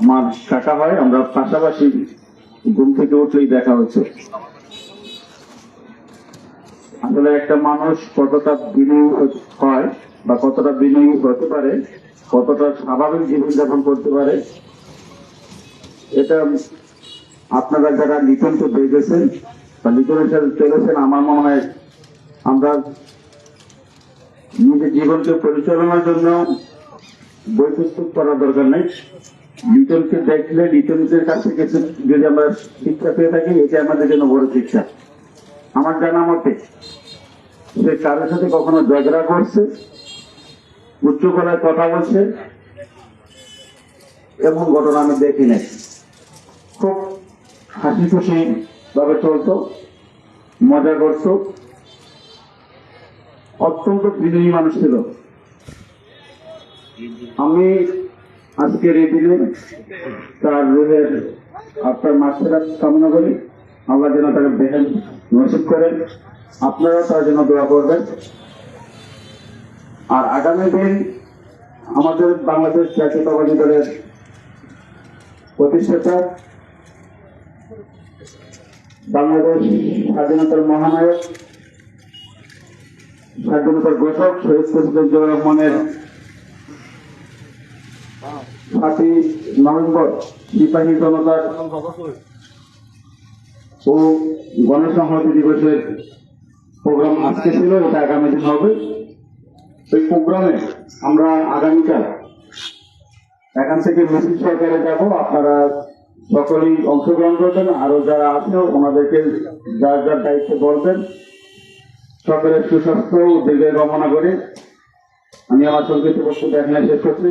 আমার কাকা হয়, আমরা পাশাপাশি ঘুম থেকে উঠলেই দেখা হচ্ছে আসলে একটা মানুষ কতটা বিনয়ী হয় বা কতটা বিনয়ী হতে পারে, কতটা স্বাভাবিক জীবনযাপন করতে পারে, এটা আপনারা যারা লিটনকে দেখেছেন বা লিটনের সাথে চলেছেন, আমার মনে হয় আমরা নিজের জীবনকে পরিচালনার জন্য পুস্তক পড়ার দরকার নেই। লিটনকে দেখলে লিটনদের কাছ থেকে যদি আমরা শিক্ষা পেয়ে থাকি এটা আমাদের জন্য বড় শিক্ষা। আমার জানা মতে, সে কারোর সাথে কখনো ঝগড়া করছে, উচ্চ গলায় কথা বলছে, এমন ঘটনা আমি দেখি নাই। খুব হাসি খুশি ভাবে চলতো, মজা করতো। অত্যন্ত বিনয়ী মানুষ ছিল। আমি আজকের এই দিনে তার রুহের আপনার মাছেরা কামনা করি। আল্লাহ যেন তাকে বেহেন নসিব করেন আপনারাও তার জন্য দোয়া করবেন। আর আগামী দিন আমাদের বাংলাদেশ জাতীয়তাবাদী দলের প্রতিষ্ঠাতা বাংলাদেশ স্বাধীনতার মহানায়ক, স্বাধীনতার ঘোষক শহীদ প্রেসিডেন্ট জিয়াউর রহমানের সাতই নভেম্বর সিপাহী জনতার ও গণসংহতি দিবসের প্রোগ্রাম আজকে ছিল এটা আগামী দিন হবে। সেই প্রোগ্রামে আমরা আগামীকাল এখান থেকে মিছিল সরকারে যাব। আপনারা সকলেই অংশগ্রহণ করবেন। আরও যারা আছে ওনাদেরকে যার যার দায়িত্ব বলবেন। সকলের সুস্বাস্থ্য ও দীর্ঘায়ু কামনা করে আমি আমার সংক্ষিপ্ত বক্তব্য শেষ করছি।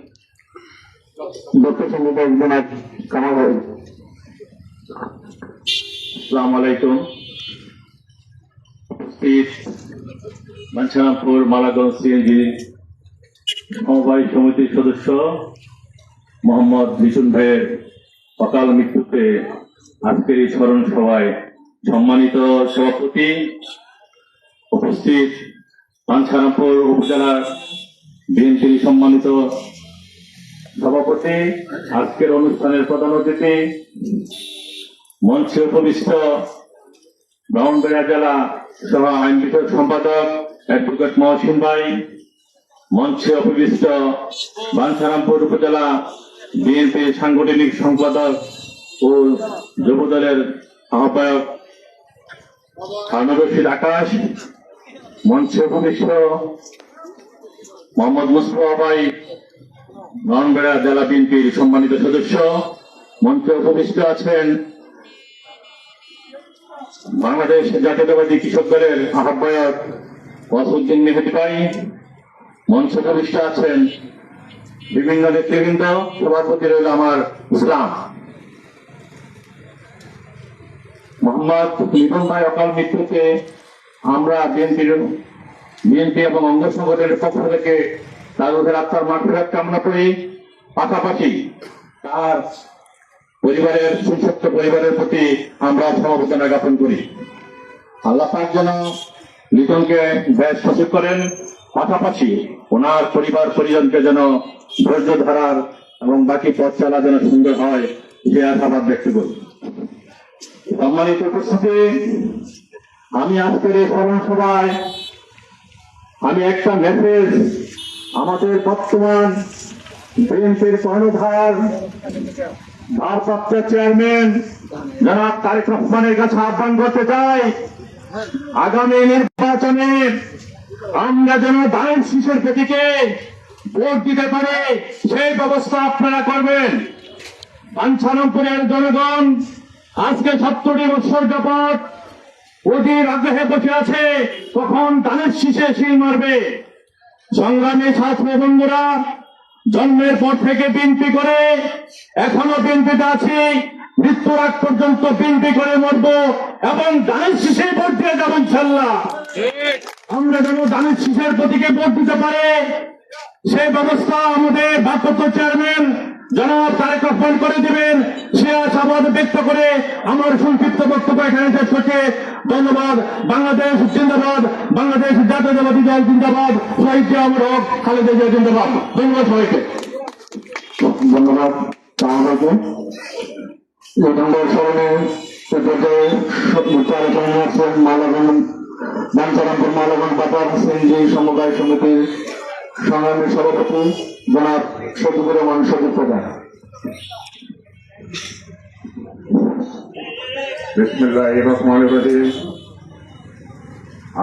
বাঞ্ছারামপুর মালাগঞ্জ সিএনজি সমবায় সমিতির সদস্য মোহাম্মদ মিঠুন ভাইয়ের অকাল মৃত্যুতে আজকের এই স্মরণ সভায় সম্মানিত সভাপতি উপস্থিত বাঞ্ছারামপুর উপজেলার বিএনপির সম্মানিত সভাপতি, আজকের অনুষ্ঠানের প্রধান অতিথি, মঞ্চে উপবিষ্ট ব্রাহ্মণবাড়িয়া জেলা সহ আইন বিষয়ক সম্পাদক অ্যাডভোকেট মহসিন ভাই, মঞ্চে উপবিষ্ট বাঞ্ছারামপুর উপজেলা বিএনপি সাংগঠনিক সম্পাদক ও যুবদলের আহ্বায়ক হারুন আকাশ, মঞ্চে উপবিষ্ট মোহাম্মদ মুস্তফা ভাই ব্রাহ্মণবাড়িয়া জেলা বিএনপির সম্মানিত সদস্য, মঞ্চে উপবিষ্ট আছেন বাংলাদেশ জাতীয়তাবাদী কৃষক দলের আহ্বায়ক ওয়াসুদ্দিন মেহেদি ভাই। মঞ্চ প্রবিষ্ট আছেন বিভিন্ন নেতৃবৃন্দ, সভাপতি রইল আমার ইসলাম। মোহাম্মদ লিটন ভাই অকাল মৃত্যুতে আমরা বিএনপির বিএনপি এবং অঙ্গ সংগঠনের পক্ষ থেকে তার আত্মার মাঠফেরাত কামনা করি। পাশাপাশি তার পরিবারের সুসক্ত পরিবারের প্রতি আমরা সমবেদনা জ্ঞাপন করি। আল্লাহ পাক যেন লিটনকে ব্যাস সচিব করেন। পাশাপাশি ওনার পরিবার, পরিজনকে যেন ধৈর্য ধরার এবং বাকি পথ চলা যেন সুন্দর হয় যে আশাবাদ ব্যক্ত করি। সম্মানিত উপস্থিতি, আমি আজকের এই সভায় আমি একটা মেসেজ আমাদের বর্তমান বিএনপির কর্ণধার ভারপ্রাপ্ত চেয়ারম্যান জনাব তারেক রহমানের কাছে আহ্বান করতে চাই, আগামী নির্বাচনে আমরা যেন দায়ের শিশুর প্রতীকে ভোট দিতে পারে, সেই ব্যবস্থা আপনারা করবেন। পাঞ্চানপুরের জনগণ আজকে সত্তরটি বছর যাবৎ অধীর আগ্রহে বসে আছে, কখন ধানের শীষে শিল মারবে। সংগ্রামী ছাত্র বন্ধুরা, জন্মের পর থেকে বিনতি করে, এখনও বিনতিতে আছি, মৃত্যুর আগ পর্যন্ত বিনতি করে মরব এবং ধানের শীষে ভোট দিয়ে যাব ইনশাল্লাহ আমরা যেন ধানের শীষের প্রতীকে ভোট দিতে পারে, সেই ব্যবস্থা আমাদের ভারপ্রাপ্ত চেয়ারম্যান জনাব তারেক রহমান করে দিবেন। সে আশাবাদ ব্যক্ত করে আমার সংক্ষিপ্ত এখানে শেষ করছে। ধন্যবাদ। বাংলাদেশ জিন্দাবাদ। বাংলাদেশ জাতীয়তাবাদী দল জিন্দাবাদ। শহীদ জিয়াউর হক, খালেদা জিয়া জিন্দাবাদ। ধন্যবাদ সবাইকে। ধন্যবাদ আমাদেরকে এই নম্বর স্মরণে এ পর্যায়ে আলোচনা আছেন মালাগঞ্জ বাঞ্চারামপুর মালাগঞ্জ বাজার, সিএনজি সমবায় সমিতির সংগ্রামী সভাপতি জনাব শফিকুর রহমান শফিক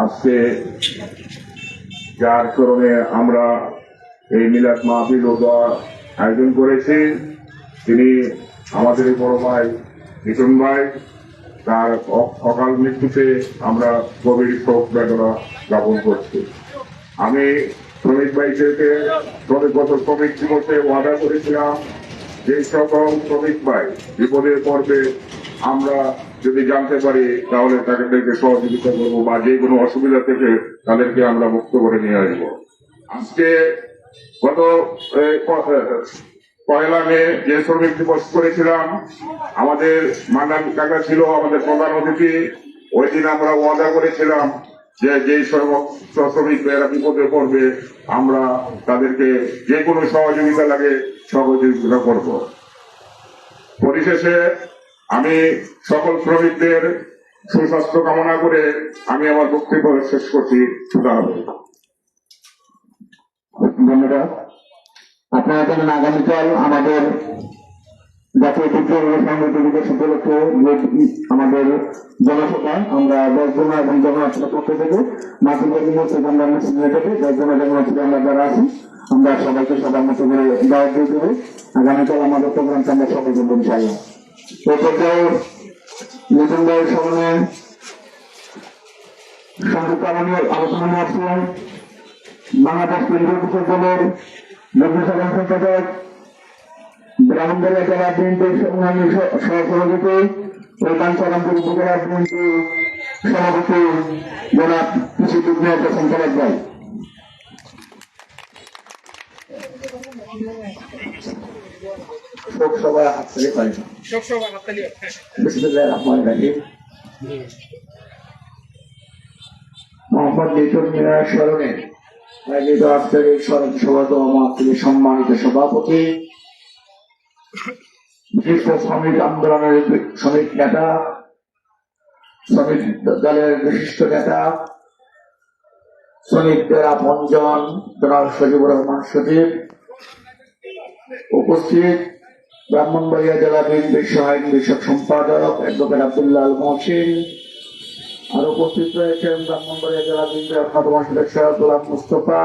আজকে যার কারণে আমরা এই মিলাদ মাহফিল ও দোয়া আয়োজন করেছি, তিনি আমাদের বড় ভাই মিঠুন ভাই, তার অকাল মৃত্যুতে আমরা গভীর শোক বেদনা জ্ঞাপন করছি। আমি শ্রমিক ভাইদেরকে শ্রমিক গত শ্রমিক দিবসে ওয়াদা করেছিলাম যে সকল শ্রমিক ভাই বিপদের পর্বে আমরা যদি জানতে পারি, তাহলে তাদেরকে সহযোগিতা করব বা যে কোনো অসুবিধা থেকে তাদেরকে আমরা মুক্ত করে নিয়ে আসব। আজকে গত পয়লা মে যে শ্রমিক দিবস করেছিলাম, আমাদের মান্নান কাকা ছিল আমাদের প্রধান অতিথি। ওই দিন আমরা ওয়াদা করেছিলাম যে যে সমস্ত শ্রমিক ভাইয়েরা বিপদে পড়বে, আমরা তাদেরকে যে কোনো সহযোগিতা লাগে সহযোগিতা করব। পরিশেষে আমি সকল শ্রমিকদের সুস্বাস্থ্য কামনা করে আমি আমার বক্তব্য শেষ করছি। ধন্যবাদ। আপনারা জানেন আগামীকাল আমাদের জাতীয় আমাদের জনসভা, আমরা দশ এবং জনসভার পক্ষ থেকে মধ্যে আমরা রেখেছি দশ জন জনসভা আমরা যারা আছি, আমরা সবাইকে সবার মতো করে দাওয়াত দিয়ে দেবো। আগামীকাল আমাদের প্রোগ্রামটা আমরা সবাই পর্যায়ে নতুন ভাইয়ের স্মরণে সংযুক্ত আমাদের আলোচনা নিয়ে আসছিলাম বাংলাদেশ কেন্দ্রীয় কৃষক দলের নতুন সাধারণ সম্পাদক, ব্রাহ্মণবাড়িয়া জেলা বিএনপির সহ- সহসভাপতি ও বাঞ্চারামপুর উপজেলা বিএনপি সভাপতি জনাব কৃষি বিজ্ঞান রহিম। মোহাম্মদ মিনার স্মরণে আয়োজিত স্মরণ সভা মাহফিলের সম্মানিত সভাপতি বিশিষ্ট শ্রমিক আন্দোলনের শ্রমিক নেতা শ্রমিক দলের বিশিষ্ট নেতা শ্রমিকদের আপনজন জনাব সজিবুর রহমান সজীব উপস্থিত ব্রাহ্মণবাড়িয়া জেলা বিএনপির সহায়ক বিষয়ক সম্পাদক অ্যাডভোকেট আব্দুল্লাহ মহসিন। আর উপস্থিত রয়েছেন ব্রাহ্মণবাড়িয়া জেলা বিএনপির অন্যতম সদস্য গোলাম মুস্তফা,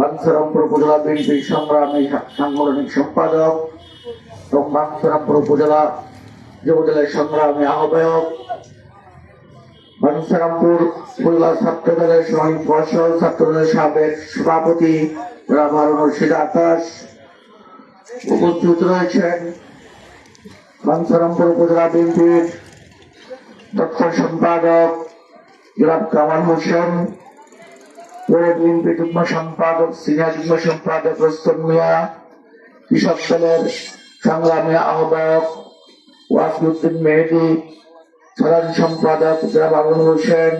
বাংসারামপুর উপজেলা বিএনপির সংগ্রামী সাংগঠনিক সম্পাদক এবং বাংসারামপুর উপজেলা যুবদলের সংগ্রামী আহ্বায়ক। বাংসারামপুর উপজেলা ছাত্র দলের ফসল ছাত্র দলের সাবেক সভাপতি রাভার মুর্শিদ আকাশ উপস্থিত রয়েছেন বাংসারামপুর উপজেলা বিএনপির দপ্তর সম্পাদক জনাব কামাল হোসেন পৌর বিএনপি যুগ্ম সম্পাদক সিনিয়র যুগ্ম সম্পাদক রস্তম মিয়া কৃষক দলের সংগ্রামী আহ্বায়ক ওয়াসিউদ্দিন মেহেদি সাধারণ সম্পাদক জনাব আবুল হোসেন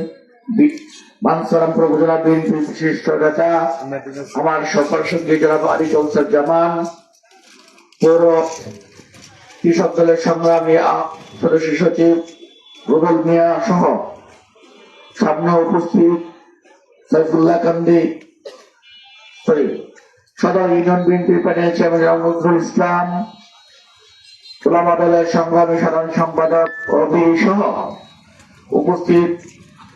বানসারামপুর উপজেলা বিএনপি বিশিষ্ট নেতা আমার সফর সঙ্গী জনাব আলী চৌসার জামান কৃষক দলের সংগ্রামী সদস্য সচিব রুবেল মিয়া সহ সামনে উপস্থিত সাইফুল্লাহ কান্দি সরি সদর ইউনিয়ন বিএনপির প্যানেল চেয়ারম্যান নজরুল ইসলাম, ওলামা দলের সংগ্রামী সাধারণ সম্পাদক রবি সহ উপস্থিত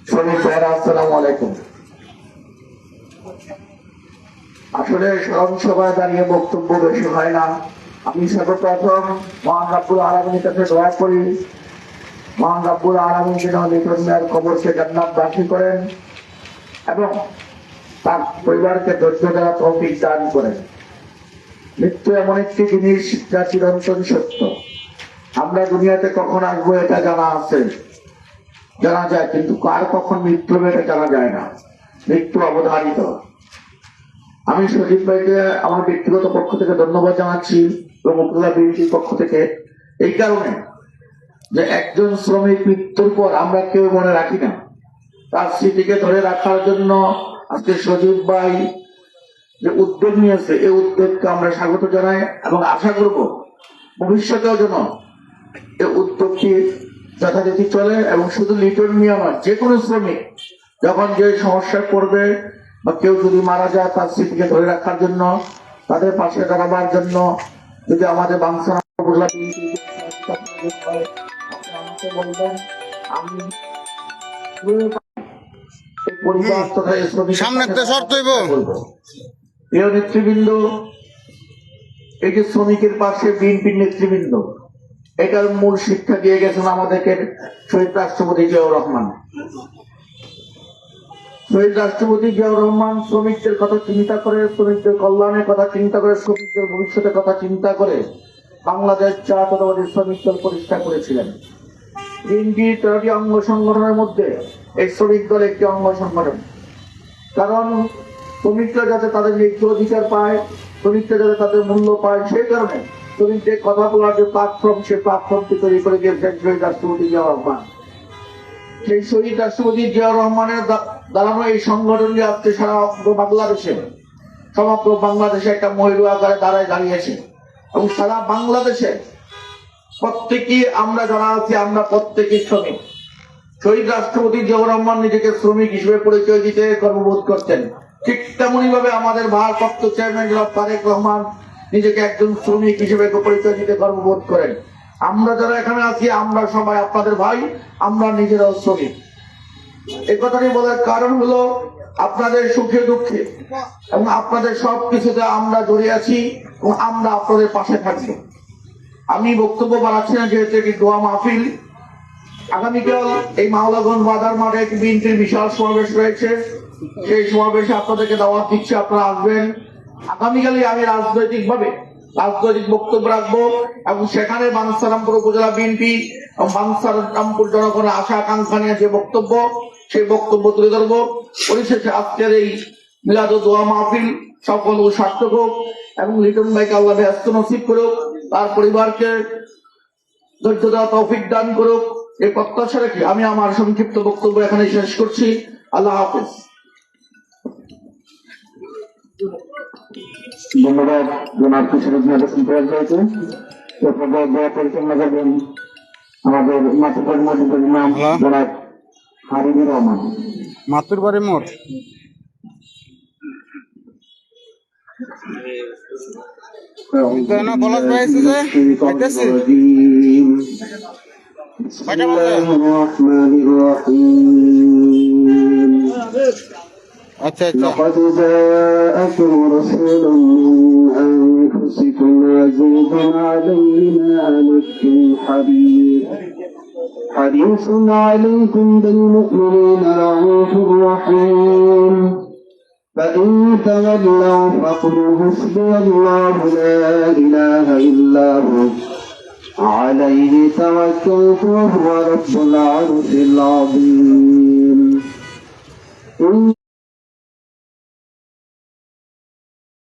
শ্রমিক ভাইরা আসসালামু আলাইকুম। আসলে স্মরণ সভায় দাঁড়িয়ে বক্তব্য বেশি হয় না। আমি সর্বপ্রথম মহান রাব্বুল আলমীর কাছে দোয়া করি। মহান রাব্বুল আলমী যেন লিটন মিয়ার কবরকে জান্নাত বাসী করেন এবং তার পরিবারকে ধৈর্য দেওয়া তৌফিক দান করেন। মৃত্যু এমন একটি জিনিস যা চিরন্তন সত্য। আমরা দুনিয়াতে কখন আসব এটা জানা আছে। জানা যায়, কিন্তু কার কখন মৃত্যু হবে এটা জানা যায় না। মৃত্যু অবধারিত। আমি সজীব ভাইকে, আমার ব্যক্তিগত পক্ষ থেকে ধন্যবাদ জানাচ্ছি। উপজেলা বিএনপির পক্ষ থেকে এই কারণে যে একজন শ্রমিক মৃত্যুর পর আমরা কেউ মনে রাখি না। তার স্মৃতিকে ধরে রাখার জন্য আজকে সজীব ভাই যে উদ্যোগ নিয়েছে, এই উদ্যোগকে আমরা স্বাগত জানাই এবং আশা করব ভবিষ্যতেও যেন এই উদ্যোগটি যথারীতি চলে এবং শুধু লিটন নয়, যে কোনো শ্রমিক যখন যে সমস্যায় পড়বে বা কেউ যদি মারা যায়, তার স্মৃতিকে ধরে রাখার জন্য, তাদের পাশে দাঁড়াবার জন্য যদি আমাদের বাংলা আমাকে বলবেন আমি শর্ত প্রিয় নেতৃবৃন্দ এই যে শ্রমিকের পাশে বিএনপির নেতৃবৃন্দ এটার মূল শিক্ষা দিয়ে গেছেন আমাদেরকে শহীদ রাষ্ট্রপতি জিয়াউর রহমান। শহীদ রাষ্ট্রপতি জিয়াউর রহমান শ্রমিকদের কথা চিন্তা করে, শ্রমিকদের কল্যাণের কথা চিন্তা করে, শ্রমিকদের ভবিষ্যতের কথা চিন্তা করে বাংলাদেশ জাতীয়তাবাদী শ্রমিক দল প্রতিষ্ঠা করেছিলেন। বিএনপি তেরোটি অঙ্গ সংগঠনের মধ্যে এই শ্রমিক দল একটি অঙ্গ সংগঠন। কারণ শ্রমিকরা যাতে তাদের ন্যায্য অধিকার পায়, শ্রমিকরা যাতে তাদের মূল্য পায়, সেই কারণে শ্রমিকদের কথা বলার যে প্ল্যাটফর্ম সেই প্ল্যাটফর্মটি তৈরি করে দিয়েছেন শহীদ রাষ্ট্রপতি জিয়াউর রহমান। সেই শহীদ রাষ্ট্রপতি জিয়াউর রহমানের দাঁড়ানো এই সংগঠনটি আজকে সারা বাংলাদেশে, সমগ্র বাংলাদেশে একটা মহিলা আকারে দাঁড়ায় দাঁড়িয়েছে। এবং সারা বাংলাদেশে প্রত্যেকেই আমরা যারা আছি, আমরা প্রত্যেকেই শ্রমিক। শহীদ রাষ্ট্রপতি জিয়াউর রহমান নিজেকে শ্রমিক হিসেবে পরিচয় দিতে গর্ববোধ করতেন। ঠিক তেমনি ভাবে আমাদের ভারপ্রাপ্ত চেয়ারম্যান জনাব তারেক রহমান নিজেকে একজন শ্রমিক হিসেবে পরিচয় দিতে গর্ববোধ করেন। আমরা যারা এখানে আছি, আমরা সবাই আপনাদের ভাই, আমরা নিজেরাও শ্রমিক। এই কথাটি বলার কারণ হলো আপনাদের সুখে দুঃখে এবং আপনাদের সব কিছুতে আমরা জড়িয়ে আছি এবং আমরা আপনাদের পাশে থাকব আমি বক্তব্য বাড়াচ্ছি না, যেহেতু এটি দোয়া মাহফিল। আগামীকাল এই মাওলাগঞ্জ বাজার মাঠে একটি বিএনপির বিশাল সমাবেশ রয়েছে। সেই সমাবেশে আপনাদেরকে দাওয়াত দিচ্ছি, আপনারা আসবেন। আগামীকালই আমি রাজনৈতিক ভাবে রাজনৈতিক বক্তব্য রাখব এবং সেখানে বাংসারামপুর উপজেলা বিএনপি বাংসারামপুর জনগণের আশা আকাঙ্ক্ষা নিয়ে যে বক্তব্য, সেই বক্তব্য তুলে ধরবো। পরিশেষে আজকের এই মিলাদ দোয়া মাহফিল সকল ও সার্থক হোক এবং লিটন ভাইকে আল্লাহ ব্যস্ত নসিব করুক, তার পরিবারকে ধৈর্য দেওয়া তৌফিক দান করুক। এই প্রত্যাশা রেখে আমি আমার সংক্ষিপ্ত বক্তব্য এখানে শেষ করছি। আল্লাহ হাফেজ। ধন্যবাদ জনাব দোয়া পরিচালনা করবেন আমাদের মাতৃকার মসজিদের নাম। জনাব হারিবুর রহমান। মাতুর বাড়ি মোট তো না বলক لقد جاءكم رسول من أنفسكم عزيز علينا عنكم حريص حريص عليكم بالمؤمنين رؤوف رحيم. فإن تولوا فقلوا حسبي الله لا إله إلا هو. عليه توكلت وهو رب العرش العظيم.